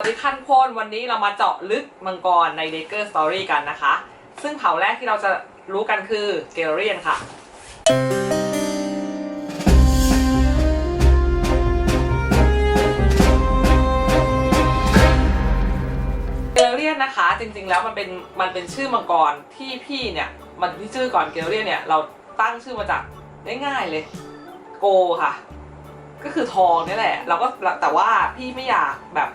สวัสดีขั้นพนวันนี้เรามาเจาะลึกมังกรใน d a เกอร์สตอรี่กันนะคะ ซึ่งเผ่าแรกที่เราจะรู้กันคือเกลเรียนค่ะ เกลเรียนนะคะจริงๆแล้วมันเป็นมันเป็นชื่อมังกรที่พี่เนี่ยมันที่ชื่อก่อนเกลเรียนเนี่ยเราตั้งชื่อมาจากง่ายๆเลยโกค่ะ ก็คือทองนี่แหละเราก็แต่ว่าพี่ไม่อยากแบบ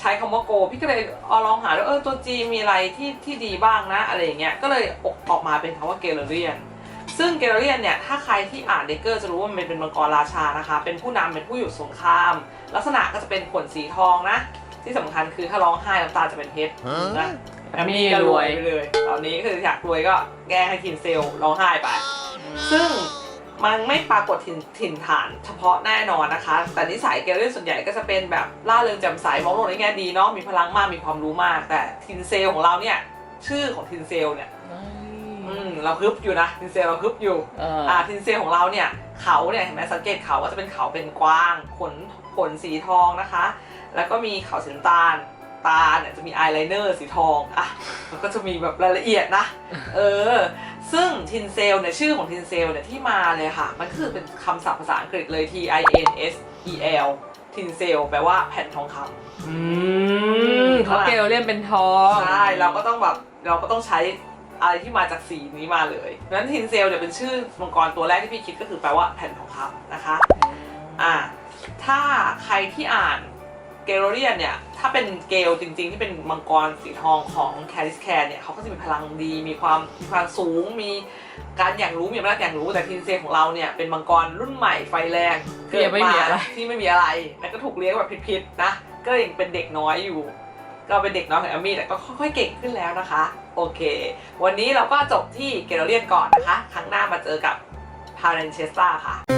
ใช้คำว่าโก พี่ก็เลยเอาลองหาดูเออตัวจีมีอะไรที่ที่ดีบ้างนะอะไรอย่างเงี้ยก็เลยออกออกมาเป็นคำว่าเกลเรียนซึ่งเกลเรียนเนี่ยถ้าใครที่อ่านเดกเกอร์จะรู้ว่ามันเป็นมังกรราชานะคะ เป็นผู้นำเป็นผู้อยู่สงคราม ลักษณะก็จะเป็นขนสีทองนะ ที่สำคัญคือถ้าร้องไห้น้ำตาจะเป็นเพชรนะแอมมี่ก็รวยไปเลย ตอนนี้คืออยากรวยก็แก้ให้คินเซลร้องไห้ไป ซึ่ง มันไม่ปรากฏถิ่นถิ่นฐานเฉพาะแน่นอนนะคะ แต่นิสัยเกลเล่นส่วนใหญ่ก็จะเป็นแบบล่าเริงแจ่มใสมองโลกในแง่ดีเนาะมีพลังมากมีความรู้มาก แต่ทินเซลของเราเนี่ยชื่อของทินเซลเนี่ยอืมเราฮึบอยู่นะทินเซลเราฮึบอยู่เอออ่าทินเซลของเราเนี่ยเขาเนี่ยเห็นไหมสังเกตเขาก็จะเป็นเขาเป็นกว้างขนขนสีทองนะคะ แล้วก็มีเขาสีน้ำตาลตาเนี่ยจะมีอายไลเนอร์สีทองอะมันก็จะมีแบบรายละเอียดนะ เออ ซึ่งทินเซลเนี่ยชื่อของทินเซลเนี่ยที่มาเลยค่ะ มันคือเป็นคำศัพท์ภาษาอังกฤษเลย T I N S E L ทินเซลแปลว่าแผ่นทองคำอืมเขาเกลเล่นเป็นทองใช่เราก็ต้องแบบเราก็ต้องใช้อะไรที่มาจากสีนี้มาเลยดังนั้นทินเซลเนี่ยเป็นชื่อมังกรตัวแรกที่พี่คิดก็คือแปลว่าแผ่นทองคำนะคะ อ่าถ้าใครที่อ่าน เกลเรียนเนี่ย ถ้าเป็นเกลจริง ๆ ที่เป็นมังกรสีทองของแคริสแคนเนี่ยเขาก็จะมีพลังดี มีความมีความสูง มีการอย่างรู้ มีอำนาจอย่างรู้ แต่ทินเซของเราเนี่ยเป็นมังกรรุ่นใหม่ไฟแรงที่ยังไม่มีอะไรที่ไม่มีอะไร แล้วก็ถูกเลี้ยงแบบผิดๆนะ ก็ยังเป็นเด็กน้อยอยู่ ก็เป็นเด็กน้อยของแอมมี่แต่ก็ค่อยๆเก่งขึ้นแล้วนะคะ โอเค วันนี้เราก็จบที่เกลเรียนก่อนนะคะ ครั้งหน้ามาเจอกับพาเรนเชสตาค่ะ